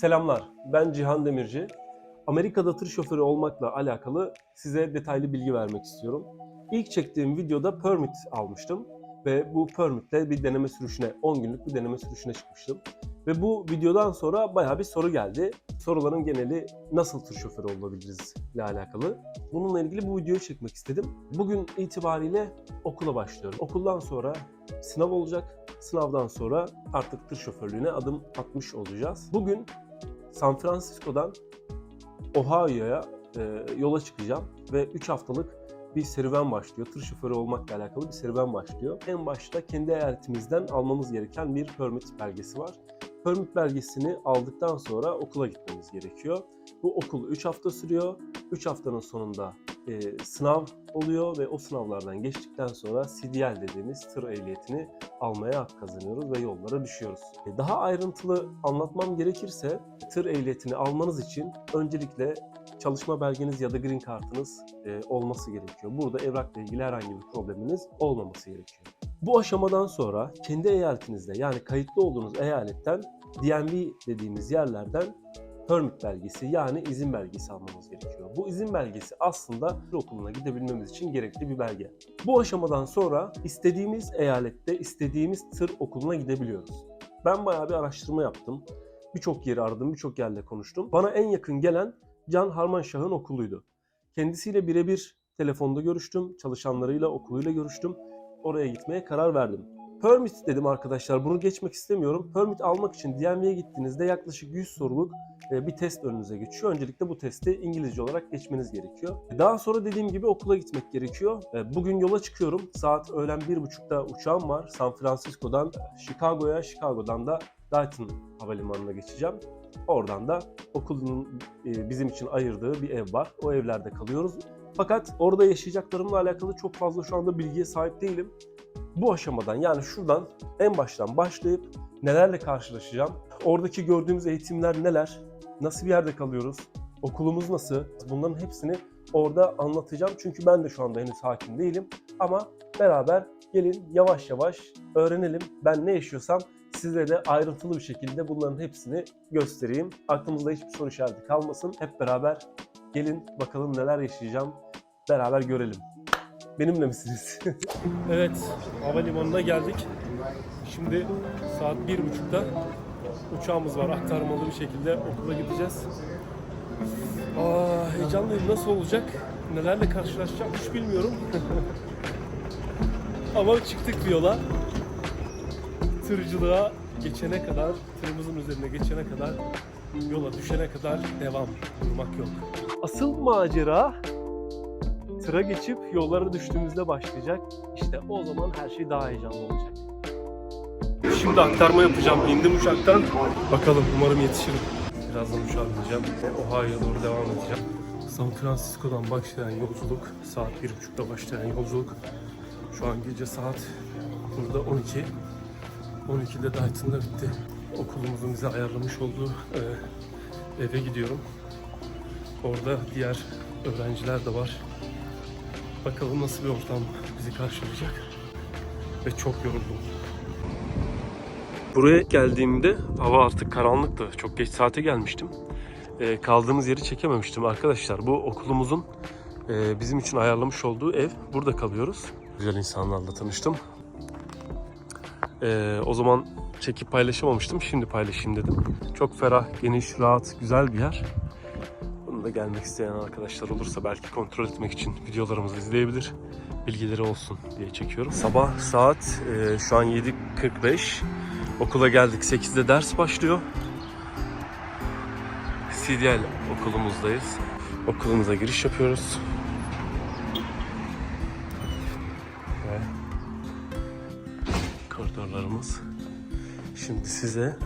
Selamlar, ben Cihan Demirci. Amerika'da tır şoförü olmakla alakalı size detaylı bilgi vermek istiyorum. İlk çektiğim videoda permit almıştım ve bu permitle bir deneme sürüşüne, 10 günlük bir deneme sürüşüne çıkmıştım. Ve bu videodan sonra bayağı bir soru geldi. Soruların geneli nasıl tır şoförü olabiliriz ile alakalı. Bununla ilgili bu videoyu çekmek istedim. Bugün itibariyle okula başlıyorum. Okuldan sonra sınav olacak. Sınavdan sonra artık tır şoförlüğüne adım atmış olacağız. Bugün San Francisco'dan Ohio'ya e, yola çıkacağım ve 3 haftalık bir serüven başlıyor. Tır şoförü olmakla alakalı bir serüven başlıyor. En başta kendi eyaletimizden almamız gereken bir permit belgesi var. Permit belgesini aldıktan sonra okula gitmemiz gerekiyor. Bu okul 3 hafta sürüyor. 3 haftanın sonunda e, sınav oluyor ve o sınavlardan geçtikten sonra CDL dediğimiz tır ehliyetini almaya hak kazanıyoruz ve yollara düşüyoruz. E, Daha ayrıntılı anlatmam gerekirse tır ehliyetini almanız için öncelikle çalışma belgeniz ya da green kartınız e, olması gerekiyor. Burada evrakla ilgili herhangi bir probleminiz olmaması gerekiyor. Bu aşamadan sonra kendi eyaletinizde yani kayıtlı olduğunuz eyaletten DMV dediğimiz yerlerden permit belgesi yani izin belgesi almamız gerekiyor. Bu izin belgesi aslında tır okuluna gidebilmemiz için gerekli bir belge. Bu aşamadan sonra istediğimiz eyalette istediğimiz tır okuluna gidebiliyoruz. Ben bayağı bir araştırma yaptım. Birçok yeri aradım, birçok yerle konuştum. Bana en yakın gelen Can Harmanşah'ın okuluydu. Kendisiyle birebir telefonda görüştüm, çalışanlarıyla, okuluyla görüştüm. Oraya gitmeye karar verdim. Permit dedim arkadaşlar, bunu geçmek istemiyorum. Permit almak için DMV'ye gittiğinizde yaklaşık 100 soruluk e, bir test önünüze geçiyor. Öncelikle bu testi İngilizce olarak geçmeniz gerekiyor. Daha sonra dediğim gibi okula gitmek gerekiyor. E, Bugün yola çıkıyorum. Saat öğlen 1.30'da uçağım var. San Francisco'dan Chicago'ya, Chicago'dan da Dayton Havalimanı'na geçeceğim. Oradan da okulun e, bizim için ayırdığı bir ev var. O evlerde kalıyoruz. Fakat orada yaşayacaklarımla alakalı çok fazla şu anda bilgiye sahip değilim. Bu aşamadan yani şuradan en baştan başlayıp nelerle karşılaşacağım? Oradaki gördüğümüz eğitimler neler? Nasıl bir yerde kalıyoruz? Okulumuz nasıl? Bunların hepsini orada anlatacağım. Çünkü ben de şu anda henüz hakim değilim. Ama beraber gelin yavaş yavaş öğrenelim. Ben ne yaşıyorsam size de ayrıntılı bir şekilde bunların hepsini göstereyim. Aklımızda hiçbir soru işareti kalmasın. Hep beraber gelin bakalım neler yaşayacağım. Beraber görelim. Benimle misiniz? evet, havalimanına geldik. Şimdi saat bir buçukta uçağımız var. Aktarmalı bir şekilde okula gideceğiz. Aa, heyecanlıyım. Nasıl olacak? Nelerle karşılaşacağım hiç bilmiyorum. Ama çıktık bir yola. Tırcılığa geçene kadar, tırımızın üzerine geçene kadar, yola düşene kadar devam. Durmak yok. Asıl macera tıra geçip yollara düştüğümüzde başlayacak. İşte o zaman her şey daha heyecanlı olacak. Şimdi aktarma yapacağım. İndim uçaktan. Bakalım umarım yetişirim. Birazdan uçağa bineceğim Ohio'ya doğru devam edeceğim. San Francisco'dan başlayan yolculuk, saat 1.30'da başlayan yolculuk. Şu an gece saat burada 12. 12'de Dayton'da bitti. Okulumuzun bize ayarlamış olduğu e, eve gidiyorum. Orada diğer öğrenciler de var. Bakalım nasıl bir ortam bizi karşılayacak. Ve çok yoruldum. Buraya geldiğimde hava artık karanlıktı. Çok geç saate gelmiştim. Ee, kaldığımız yeri çekememiştim arkadaşlar. Bu okulumuzun e, bizim için ayarlamış olduğu ev. Burada kalıyoruz. Güzel insanlarla tanıştım. Ee, o zaman çekip paylaşamamıştım. Şimdi paylaşayım dedim. Çok ferah, geniş, rahat, güzel bir yer. Bunu da gelmek isteyen arkadaşlar olursa belki kontrol etmek için videolarımızı izleyebilir. Bilgileri olsun diye çekiyorum. Sabah saat e, şu an 7.45. Okula geldik. 8'de ders başlıyor. CDL okulumuzdayız. Okulumuza giriş yapıyoruz. Ve koridorlarımız. Şimdi size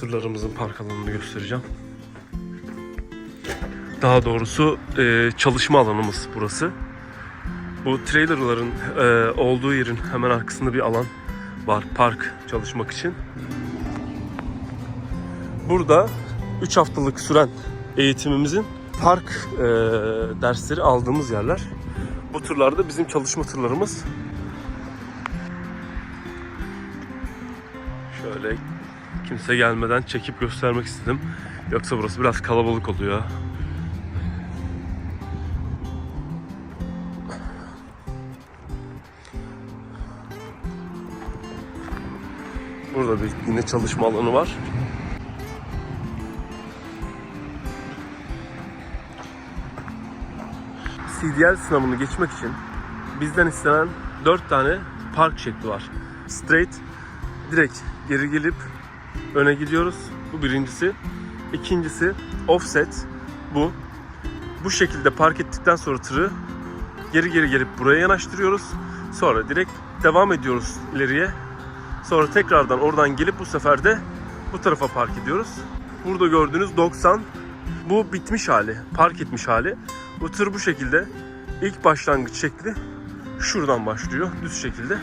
tırlarımızın park alanını göstereceğim. Daha doğrusu e, çalışma alanımız burası. Bu trailerların e, olduğu yerin hemen arkasında bir alan var park çalışmak için. Burada 3 haftalık süren eğitimimizin park e, dersleri aldığımız yerler. Bu turlarda bizim çalışma turlarımız. Şöyle Kimse gelmeden çekip göstermek istedim. Yoksa burası biraz kalabalık oluyor. Burada bir yine çalışma alanı var. CDL sınavını geçmek için bizden istenen 4 tane park şekli var. Straight, direkt geri gelip öne gidiyoruz. Bu birincisi. İkincisi offset. Bu. Bu şekilde park ettikten sonra tırı geri geri gelip buraya yanaştırıyoruz. Sonra direkt devam ediyoruz ileriye. Sonra tekrardan oradan gelip bu sefer de bu tarafa park ediyoruz. Burada gördüğünüz 90 bu bitmiş hali, park etmiş hali. Bu tır bu şekilde ilk başlangıç şekli şuradan başlıyor düz şekilde.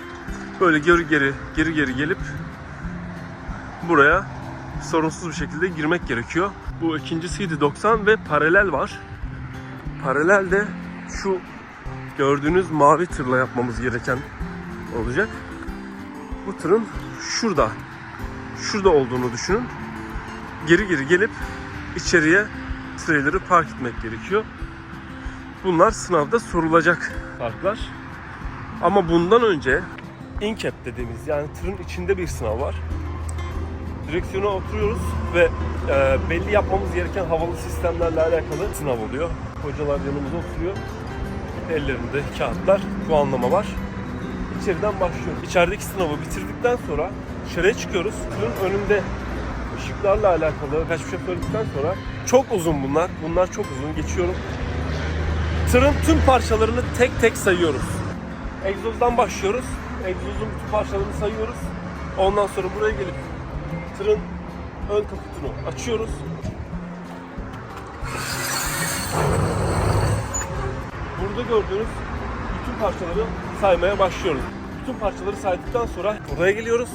Böyle geri geri geri geri gelip buraya sorunsuz bir şekilde girmek gerekiyor. Bu ikincisiydi 90 ve paralel var. Paralel de şu gördüğünüz mavi tırla yapmamız gereken olacak. Bu tırın şurada şurada olduğunu düşünün. Geri geri gelip içeriye trailer'ı park etmek gerekiyor. Bunlar sınavda sorulacak parklar. Ama bundan önce in-cap dediğimiz yani tırın içinde bir sınav var. Direksiyona oturuyoruz ve e, belli yapmamız gereken havalı sistemlerle alakalı sınav oluyor. Hocalar yanımıza oturuyor. Ellerinde kağıtlar, puanlama var. İçeriden başlıyoruz. İçerideki sınavı bitirdikten sonra dışarıya çıkıyoruz. Tırın önünde ışıklarla alakalı birkaç bir şey söyledikten sonra çok uzun bunlar. Bunlar çok uzun. Geçiyorum. Tırın tüm parçalarını tek tek sayıyoruz. Egzozdan başlıyoruz. Egzozun bütün parçalarını sayıyoruz. Ondan sonra buraya gelip tırın ön kaputunu açıyoruz. Burada gördüğünüz bütün parçaları saymaya başlıyoruz. Bütün parçaları saydıktan sonra buraya geliyoruz.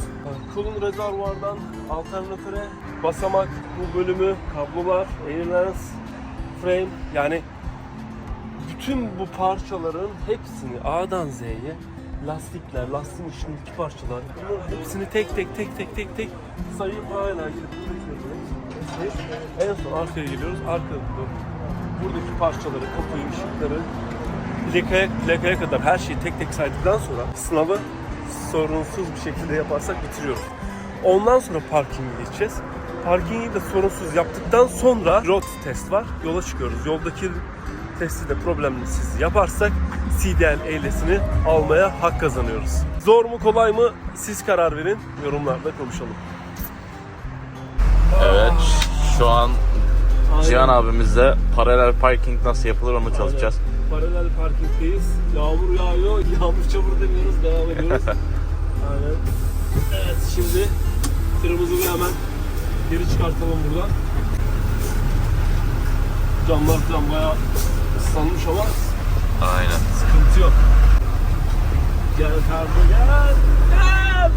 Kulun rezervuardan alternatöre, basamak, bu bölümü, kablolar, airlines, frame yani bütün bu parçaların hepsini A'dan Z'ye lastikler, lastiğin içindeki parçalar bunların hepsini tek tek tek tek tek tek sayıp hala en son arkaya geliyoruz. Arkada buradaki parçaları, kapıyı, ışıkları, plakaya, plakaya kadar her şeyi tek tek saydıktan sonra sınavı sorunsuz bir şekilde yaparsak bitiriyoruz. Ondan sonra parkingi geçeceğiz. Parkingi de sorunsuz yaptıktan sonra road test var. Yola çıkıyoruz. Yoldaki testi de problemsiz yaparsak CDL ehliyetini almaya hak kazanıyoruz. Zor mu kolay mı siz karar verin. Yorumlarda konuşalım. Evet, şu an Cihan abimizle paralel parking nasıl yapılır onu çalışacağız. Paralel parkingdeyiz. Yağmur yağıyor. Yağmur çamur demiyoruz. Devam ediyoruz. Aynen. Evet şimdi tırımızı bir hemen geri çıkartalım buradan. Camlar falan bayağı ıslanmış ama Aynen. sıkıntı yok. Gel kardeşim gel. Gel.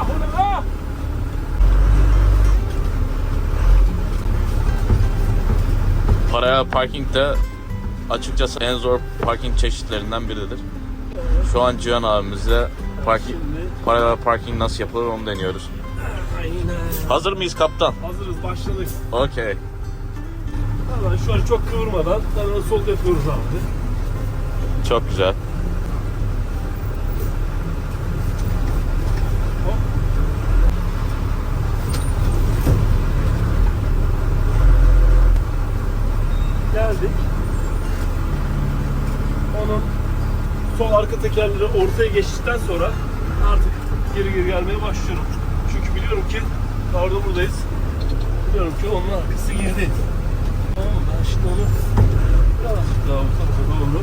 Ah ulan Paralel parking de açıkçası en zor parking çeşitlerinden biridir. Şu an Cihan abimizle parking, paralel parking nasıl yapılır onu deniyoruz. Hazır mıyız kaptan? Hazırız başladık. Okey. Hemen şöyle çok kıvırmadan sol yapıyoruz abi. Çok güzel. Hop. Geldik. Onun tekerleri ortaya geçtikten sonra artık geri geri gelmeye başlıyorum. Çünkü biliyorum ki orada buradayız. Biliyorum ki onun arkası girdi. Tamam? Ben şimdi onu birazcık daha bu tarafa doğru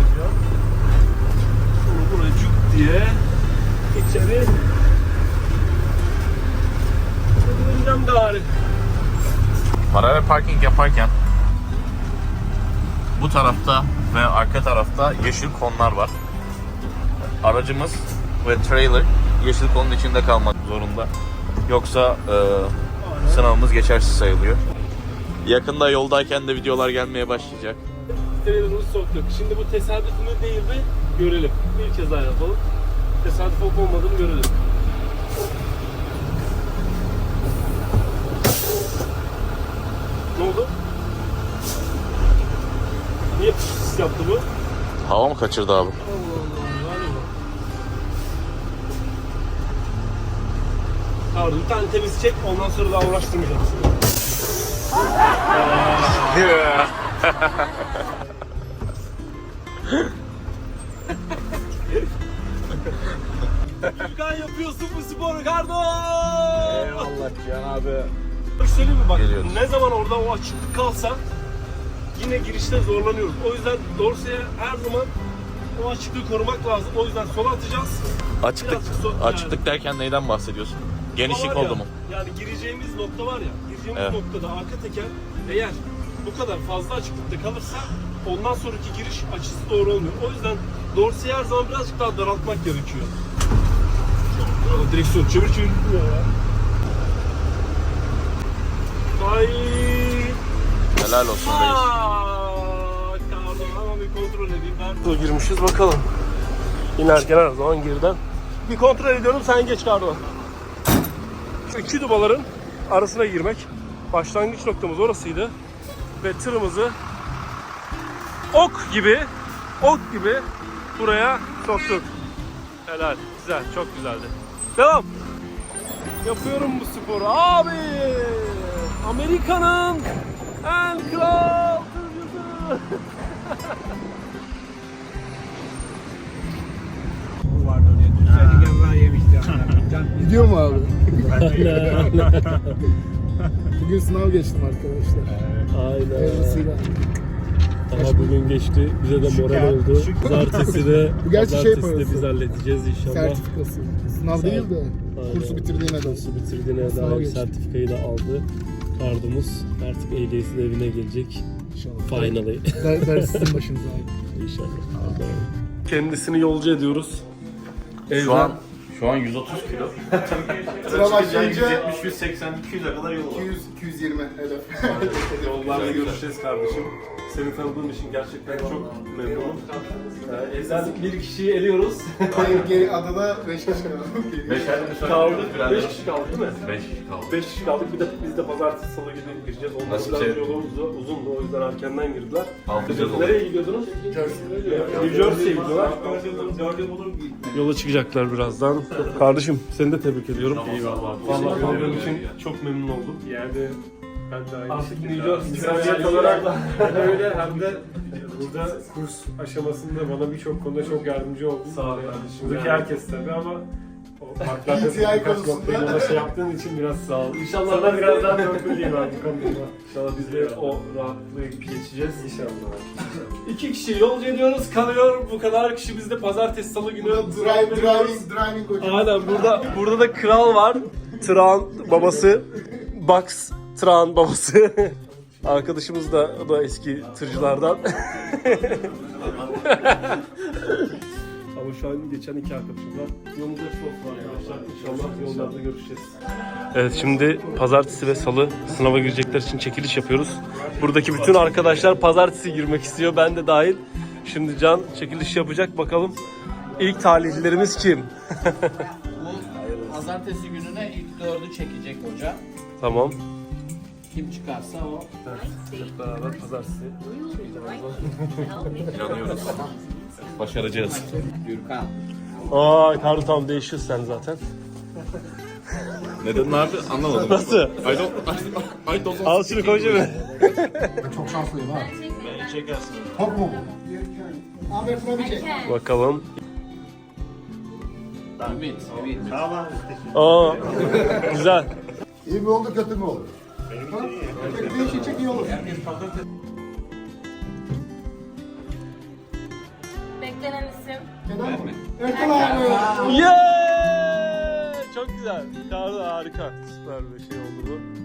yapacağım. Bunu buraya cuk diye içeri Çevireceğim gari. Paralel parking yaparken bu tarafta ve arka tarafta yeşil konlar var. Aracımız ve trailer yeşil konun içinde kalmak zorunda. Yoksa e, sınavımız geçersiz sayılıyor. Yakında yoldayken de videolar gelmeye başlayacak. Televizyonu soktuk. Şimdi bu tesadüf mü değil mi görelim. Bir kez daha yapalım. Tesadüf olup olmadığını görelim. Pıs yaptı bu? Hava mı kaçırdı abi? Allah Allah. Pardon bir tane temiz çek ondan sonra daha uğraştırmayacağım seni. Gürkan yapıyorsun bu sporu kardo. Eyvallah Cihan abi. Söyleyeyim mi bak Geliyoruz. ne zaman orada o açıklık kalsa yine girişte zorlanıyoruz. O yüzden Dorsey'e her zaman o açıklığı korumak lazım. O yüzden sola atacağız. Açıklık, Birazcık so- açıklık derken neyden bahsediyorsun? Genişlik ya, oldu mu? Yani gireceğimiz nokta var ya, gireceğimiz Evet. noktada arka teker eğer bu kadar fazla açıklıkta kalırsa ondan sonraki giriş açısı doğru olmuyor. O yüzden Dorsey'i her zaman birazcık daha daraltmak gerekiyor. Direksiyon çevir çevir. Ay. Helal olsun reis. Aa, Pardon ama bir kontrol edeyim. Nerede girmişiz bakalım. İnerken her zaman geriden. Bir kontrol ediyorum sen geç Kardo. Şu iki dubaların arasına girmek. Başlangıç noktamız orasıydı. Ve tırımızı ok gibi ok gibi buraya soktuk. Helal. Güzel. Çok güzeldi. Devam. Yapıyorum bu sporu. Abi! Amerika'nın Düzeydi gevra yemişti. Can Gidiyor mu abi? Bugün sınav geçtim arkadaşlar. Aynen. Hayırlısıyla. Ama bugün geçti. Bize de moral oldu. Pazartesi de, Bu gerçi şey pazartesi de parası. biz halledeceğiz inşallah. Sertifikası. Sınav değil de Aynen. kursu bitirdiğine de. Kursu bitirdiğine dair geçti. sertifikayı da aldı. Kardımız artık ehliyetin evine gelecek. İnşallah. Finally. Der, ders sizin başınıza abi. inşallah. Kendisini yolcu ediyoruz. Şu an şu an 130 kilo. Sıra başlayınca 170, 180, 200'e kadar yolu var. 200 220 hedef. Yollarda görüşeceğiz kardeşim. Seni tanıdığım için gerçekten çok memnunum. Ee, Evden bir kişiyi eliyoruz. Hayır geri adada 5 kişi kaldı. Beşerli kaldık. 5 kişi kaldı değil mi? 5 kişi kaldı. 5 kişi kaldık. Bir de biz de pazartesi salı günü gireceğiz. Onlar Nasip biraz şey- yolumuz da uzundu. O yüzden erkenden girdiler. Altıncı yol. Nereye gidiyordunuz? New Jersey'ye gidiyorlar. Yola çıkacaklar birazdan. Kardeşim seni de tebrik ediyorum. Eyvallah. Vallahi tanıdığım için çok memnun oldum. Yani ben de aynı Artık şekilde. New İnsaniyet İnsaniyet olarak hem öyle hem de burada kurs aşamasında bana birçok konuda çok yardımcı oldun. Sağ ol kardeşim. Buradaki Yani. herkes tabii ama o farklarda PTI birkaç konusunda- noktayı bana şey yaptığın için biraz sağ ol. İnşallah Sana biraz daha torpilliyim abi bu konuda. İnşallah biz de o rahatlığı geçeceğiz. İnşallah. İki kişi yolcu ediyoruz kalıyor bu kadar kişi bizde pazartesi salı günü. Drive, driving, driving hocam. Aynen burada burada da kral var. Tran babası. Box Tran babası. Arkadaşımız da o da eski tırcılardan. Ama şu an geçen iki arkadaşım var. Yolumuzda çok var arkadaşlar. İnşallah yollarda görüşeceğiz. Evet şimdi pazartesi ve salı sınava girecekler için çekiliş yapıyoruz. Buradaki bütün arkadaşlar pazartesi girmek istiyor. Ben de dahil. Şimdi Can çekiliş yapacak. Bakalım ilk talihlilerimiz kim? Bu pazartesi gününe ilk dördü çekecek hoca. Tamam. Kim çıkarsa o. Hep beraber pazartesi. İnanıyoruz. Başaracağız. Gürkan. Aa kardı tam değişiyorsun sen zaten. Neden abi anlamadım. Nasıl? I don't, I don't Al şunu koy cebine. Çok şanslıyım ha. Beni çekersin. Top mu? Abi şuna bir çek. Bakalım. Ümit. Ümit. Aa güzel. İyi mi oldu kötü mü oldu? Benim için iyi. İyi olur. Beklenen isim. Erkan abi. Yeah! Çok güzel. Kardı harika. Süper bir şey oldu bu.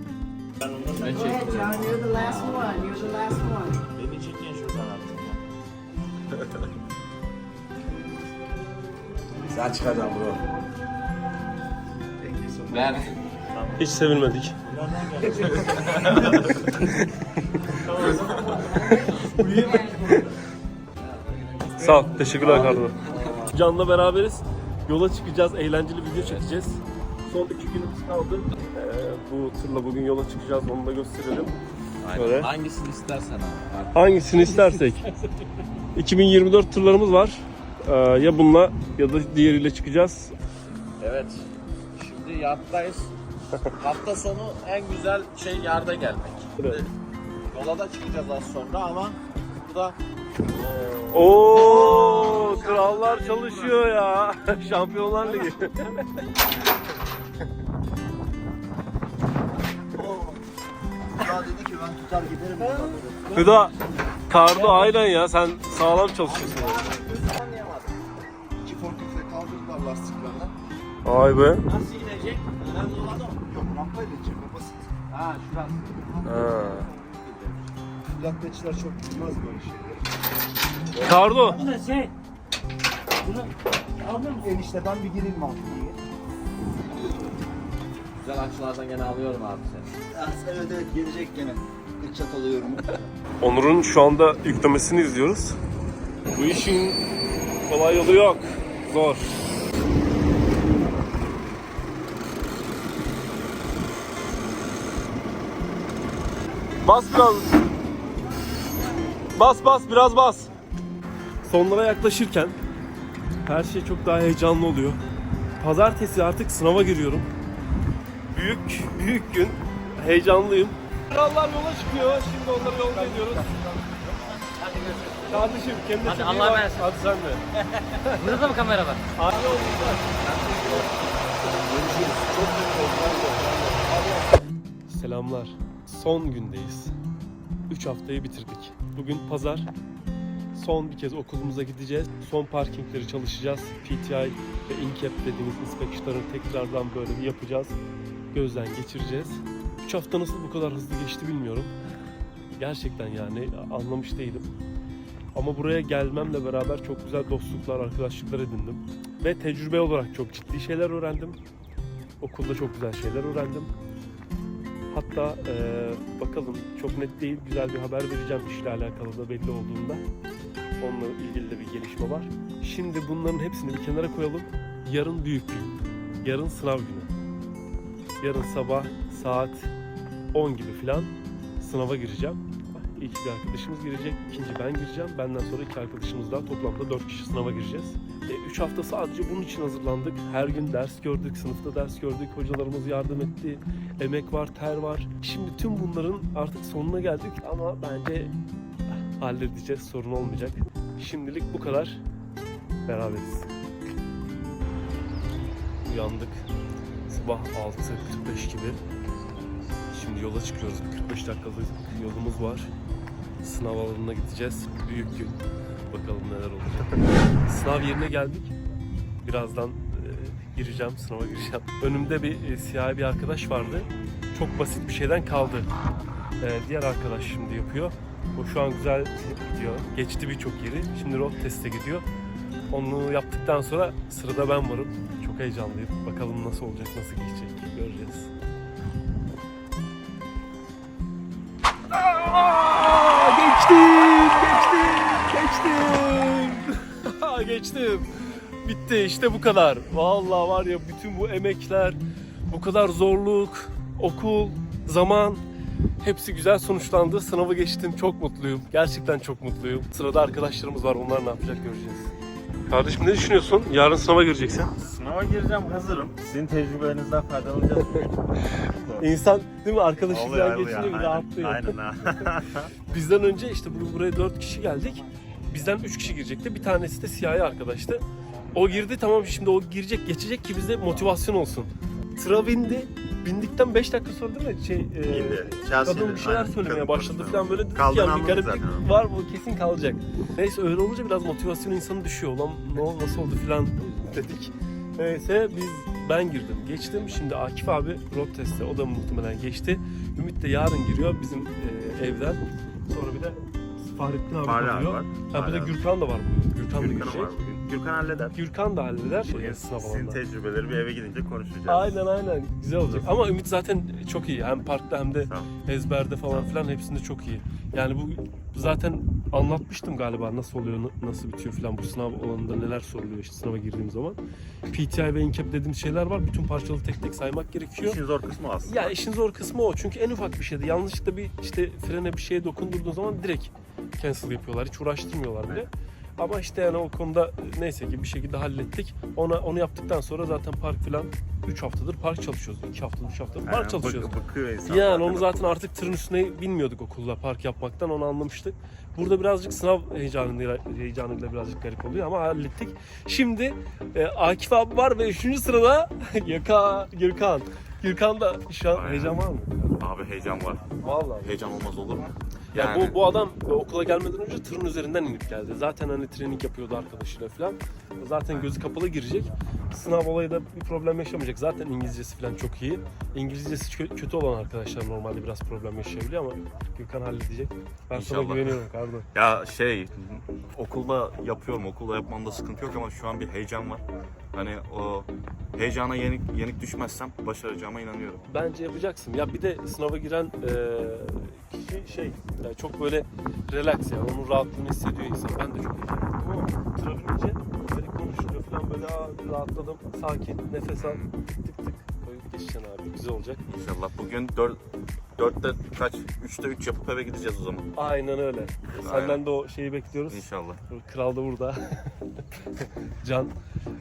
Ne çekti? John, you're the last one. You're the last one. Beni çekin şuradan artık. Sen çıkacaksın bro. Ver. Hiç sevilmedik. Sağ ol. Teşekkürler Kardo. Can'la beraberiz. Yola çıkacağız. Eğlenceli video çekeceğiz. Son iki günümüz kaldı. Ee, bu tırla bugün yola çıkacağız. Onu da gösterelim. Şöyle. Hangisini istersen abi. Hangisini istersek. 2024 turlarımız var. Ee, ya bununla ya da diğeriyle çıkacağız. Evet. Şimdi yattayız. Hafta sonu en güzel şey yarda gelmek. Evet. Yola da çıkacağız az sonra ama burada Oo, krallar çalışıyor ya. Şampiyonlar Ligi. Ya dedi ki ben tutar giderim. Hıda, kardo aynen ya sen sağlam çalışıyorsun. Kaldırdılar lastiklerden. Vay be. nasıl inecek? Olan o. Yok rampayla inecek o basit. Ha şurası. Ha. Flatbedçiler çok bilmez böyle şeyleri. Kardo. Enişteden bir gireyim altına. Güzel açılardan gene alıyorum abi seni. Evet evet gelecek gene. Headshot alıyorum. Onur'un şu anda yüklemesini izliyoruz. Bu işin kolay yolu yok. Zor. Bas biraz. Bas bas biraz bas. Sonlara yaklaşırken her şey çok daha heyecanlı oluyor. Pazartesi artık sınava giriyorum. Büyük büyük gün. Heyecanlıyım. Krallar yola çıkıyor. Şimdi onları yolda ediyoruz. Kardeşim kendine Hadi çok iyi Allah'a bak. emanet. Hadi sen de. Burada da mı kamera var? Olmuşlar. Selamlar. Son gündeyiz. 3 haftayı bitirdik. Bugün pazar. Son bir kez okulumuza gideceğiz. Son parkingleri çalışacağız. PTI ve INCAP dediğimiz inspection'ları tekrardan böyle bir yapacağız. Gözden geçireceğiz. 3 hafta nasıl bu kadar hızlı geçti bilmiyorum. Gerçekten yani anlamış değilim. Ama buraya gelmemle beraber çok güzel dostluklar, arkadaşlıklar edindim. Ve tecrübe olarak çok ciddi şeyler öğrendim. Okulda çok güzel şeyler öğrendim. Hatta eee, bakalım çok net değil güzel bir haber vereceğim işle alakalı da belli olduğunda. Onunla ilgili de bir gelişme var. Şimdi bunların hepsini bir kenara koyalım. Yarın büyük gün. Yarın sınav günü. Yarın sabah saat 10 gibi falan sınava gireceğim. İlk bir arkadaşımız girecek, ikinci ben gireceğim. Benden sonra iki arkadaşımız daha toplamda dört kişi sınava gireceğiz. E, üç hafta sadece bunun için hazırlandık. Her gün ders gördük, sınıfta ders gördük, hocalarımız yardım etti. Emek var, ter var. Şimdi tüm bunların artık sonuna geldik ama bence halledeceğiz, sorun olmayacak. Şimdilik bu kadar. Beraberiz. Uyandık. Sabah 6.45 gibi. Şimdi yola çıkıyoruz. 45 dakikalık yolumuz var. Sınav alanına gideceğiz. Büyük gün. Bakalım neler olacak. Sınav yerine geldik. Birazdan e, gireceğim, sınava gireceğim. Önümde bir e, siyahi bir arkadaş vardı. Çok basit bir şeyden kaldı. E, diğer arkadaş şimdi yapıyor. O şu an güzel gidiyor. Geçti birçok yeri. Şimdi road teste gidiyor. Onu yaptıktan sonra sırada ben varım. Çok heyecanlıyım. Bakalım nasıl olacak, nasıl geçecek göreceğiz. Geçtim. Bitti işte bu kadar. Vallahi var ya bütün bu emekler, bu kadar zorluk, okul, zaman hepsi güzel sonuçlandı. Sınavı geçtim. Çok mutluyum. Gerçekten çok mutluyum. Sırada arkadaşlarımız var. Onlar ne yapacak göreceğiz. Kardeşim ne düşünüyorsun? Yarın sınava gireceksin. Sınava gireceğim hazırım. Sizin tecrübelerinizden faydalanacağız. İnsan değil mi? Oluyor. geçince bir rahatlıyor. Aynen ha. Bizden önce işte bu- buraya 4 kişi geldik. Bizden 3 kişi girecekti. Bir tanesi de siyahi arkadaştı. O girdi tamam şimdi o girecek geçecek ki bize motivasyon olsun. Sıra bindi. Bindikten 5 dakika sonra değil mi? Şey, e, İndi. Kadın bir şeyler aynen, söylemeye kadın başladı konuştu. falan böyle dedik Kaldığını yani bir anladık gariplik zaten. var bu kesin kalacak. Neyse öyle olunca biraz motivasyon insanı düşüyor. Ulan ne oldu nasıl oldu falan dedik. Neyse biz ben girdim geçtim. Şimdi Akif abi road testte o da muhtemelen geçti. Ümit de yarın giriyor bizim e, evden. Sonra bir de Fahrettin abi Fahri kalıyor. var. Ha bir de Fahri. Gürkan da var bugün. Gürkan da Gürkan girecek. var bugün. Gürkan halleder. Gürkan da halleder. Bugün sınav sizin alanında. tecrübeleri bir eve gidince konuşacağız. Aynen aynen güzel olacak. Ama Ümit zaten çok iyi. Hem parkta hem de Tamam. ezberde falan filan hepsinde çok iyi. Yani bu zaten anlatmıştım galiba nasıl oluyor, na- nasıl bitiyor falan bu sınav alanında neler soruluyor işte sınava girdiğim zaman. PTI ve INCAP dediğimiz şeyler var. Bütün parçaları tek tek saymak gerekiyor. İşin zor kısmı aslında. Ya işin zor kısmı o. Çünkü en ufak bir şeydi. Yanlışlıkla bir işte frene bir şeye dokundurduğun zaman direkt cancel yapıyorlar. Hiç uğraştırmıyorlar bile. Ama işte yani o konuda neyse ki bir şekilde hallettik. Ona onu yaptıktan sonra zaten park falan 3 haftadır park çalışıyoruz. 2 haftadır, 3 haftadır park çalışıyoruz. Bıkıyor insan. Yani onu zaten artık tırın üstüne binmiyorduk okulda park yapmaktan onu anlamıştık. Burada birazcık sınav heyecanıyla, heyecanıyla birazcık garip oluyor ama hallettik. Şimdi e, Akif abi var ve 3. sırada Yaka, Gürkan. Gürkan da şu an Aynen. heyecan var mı? Abi heyecan var. Vallahi. Heyecan olmaz olur mu? Yani, bu, bu adam okula gelmeden önce tırın üzerinden inip geldi. Zaten hani training yapıyordu arkadaşıyla falan. Zaten gözü kapalı girecek. Sınav olayı da bir problem yaşamayacak. Zaten İngilizcesi falan çok iyi. İngilizcesi kö- kötü olan arkadaşlar normalde biraz problem yaşayabiliyor ama Gürkan halledecek. Ben sana İnşallah. güveniyorum Kardo. Ya şey okulda yapıyorum. Okulda yapmamda sıkıntı yok ama şu an bir heyecan var. Hani o heyecana yenik yenik düşmezsem başaracağıma inanıyorum. Bence yapacaksın. Ya bir de sınava giren e, kişi şey yani çok böyle relax yani onun rahatlığını hissediyor insan. Ben de çok heyecanlıyım ama tıra binince böyle konuşunca falan böyle "Aa, rahatladım. Sakin nefes al tık tık koyup geçeceksin abi. Güzel olacak. İnşallah bugün 4 4'te kaç 3'te 3 yapıp eve gideceğiz o zaman. Aynen öyle. Senden de o şeyi bekliyoruz. İnşallah. Kral da burada. Can.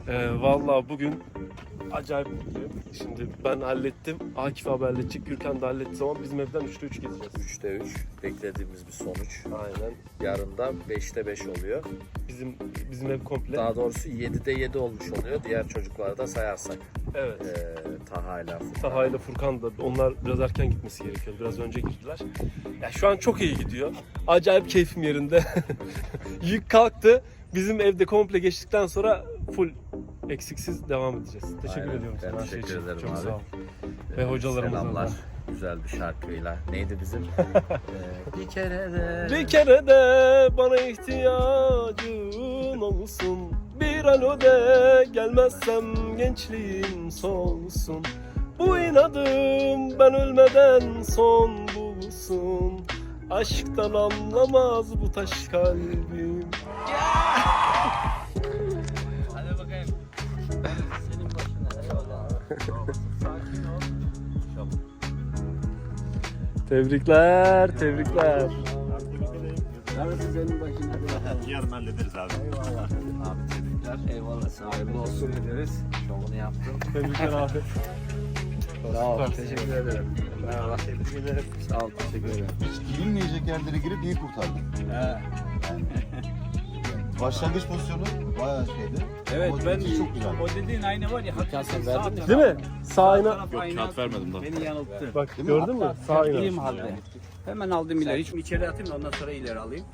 Ee, Valla bugün acayip mutluyum. Şimdi ben hallettim. Akif abi halledecek. Gürkan da hallettiği zaman bizim evden 3'te 3 gideceğiz. 3'te 3 beklediğimiz bir sonuç. Aynen. Yarın da 5'te 5 oluyor. Bizim bizim ev komple. Daha doğrusu 7'de 7 olmuş oluyor. Diğer çocukları da sayarsak. Evet. Ee, Taha'yla Furkan. Taha ile Furkan da onlar biraz erken gitmesi gerekiyordu. Biraz önce girdiler. Ya şu an çok iyi gidiyor. Acayip keyfim yerinde. Yük kalktı. Bizim evde komple geçtikten sonra full eksiksiz devam edeceğiz. Teşekkür Aynen. ediyorum Ben sana şey teşekkür için. ederim Çok abi. sağ ol. Ee, Ve hocalarımıza Selamlar. da. Güzel bir şarkıyla. Neydi bizim? Ee, bir kere de. Bir kere de bana ihtiyacın olsun Bir alo de gelmezsem gençliğim solsun Bu inadım ben ölmeden son bulsun Aşktan anlamaz bu taş kalbim Hadi Senin başına eyvallah. Sakin ol. Tebrikler, tebrikler. Yarın hallederiz abi. Abi tebrikler. Eyvallah. Hayırlı olsun ederiz. Şovunu yaptın. Tebrikler abi. Sağ ol. Teşekkür ederim. Merhaba. Tebrik ederim. Sağ ol. Teşekkür ederim. Hiç girilmeyecek yerlere girip iyi kurtardın. Yani. Başlangıç pozisyonu bayağı şeydi. Evet Ama ben çok güzel. o dediğin aynı var ya hakikaten sağ Değil mi? Sağ ayna. taraf aynı Kağıt vermedim daha. beni yanılttı. Bak Değil mi? gördün mü? Sağ ayna. Halde. Hemen aldım ileri. Hiç içeri atayım da ondan sonra ileri alayım.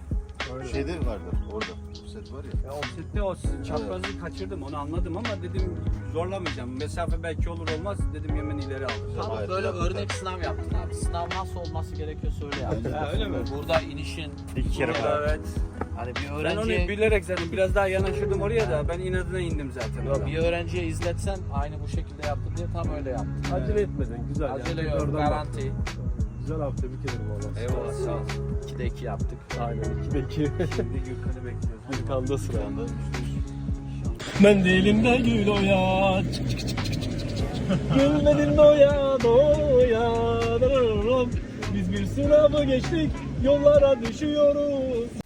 Şeyde vardı orada. Set var ya. Ya o sette o çaprazı kaçırdım onu anladım ama dedim zorlamayacağım. Mesafe belki olur olmaz dedim hemen ileri aldım. Tam Hayır, böyle yapma. örnek sınav yaptın abi. Sınav nasıl olması gerekiyorsa öyle yaptın. Ha, öyle mi? Burada inişin. İki kere Evet. Hani bir Ben onu öğrenciye, bilerek zaten biraz daha yanaşırdım oraya da ben inadına indim zaten. Yo, bir öğrenciye izletsen aynı bu şekilde yaptın diye tam öyle yaptın. Acele etmedin. Güzel. Acele yani. yok, Oradan bak. garanti. Güzel abi tebrik ederim valla. Eyvallah sağ ol. 2'de 2 yaptık. Aynen 2'de 2. Şimdi Gürkan'ı bekliyoruz. Gürkan'da sıra. Mendilinde gül oya çık çık çık çık çık çık çık. Gülmedin doya doya. Biz bir sınavı geçtik yollara düşüyoruz